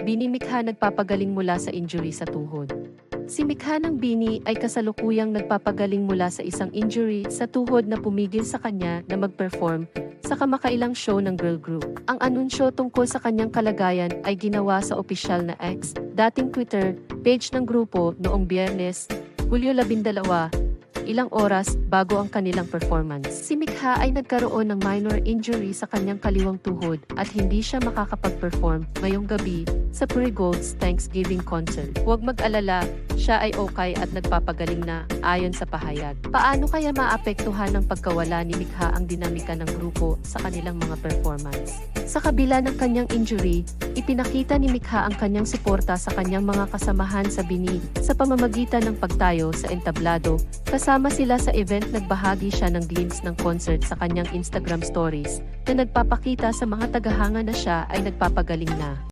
Bini Mikha nagpapagaling mula sa injury sa tuhod. Si Mikha ng Bini ay kasalukuyang nagpapagaling mula sa isang injury sa tuhod na pumigil sa kanya na mag-perform sa kamakailang show ng girl group. Ang anunsyo tungkol sa kanyang kalagayan ay ginawa sa opisyal na X, dating Twitter, page ng grupo noong biyernes, Hulyo 12, ilang oras bago ang kanilang performance. Si Mikha ay nagkaroon ng minor injury sa kanyang kaliwang tuhod at hindi siya makakapag-perform ngayong gabi sa Puri Gold's Thanksgiving concert. Huwag mag-alala, siya ay okay at nagpapagaling na ayon sa pahayag. Paano kaya maapektuhan ng pagkawala ni Mikha ang dinamika ng grupo sa kanilang mga performance? Sa kabila ng kanyang injury, ipinakita ni Mikha ang kanyang suporta sa kanyang mga kasamahan sa Bini sa pamamagitan ng pagtayo sa entablado. Kasama sila sa event nagbahagi siya ng glimpse ng concert sa kanyang Instagram stories na nagpapakita sa mga tagahanga na siya ay nagpapagaling na.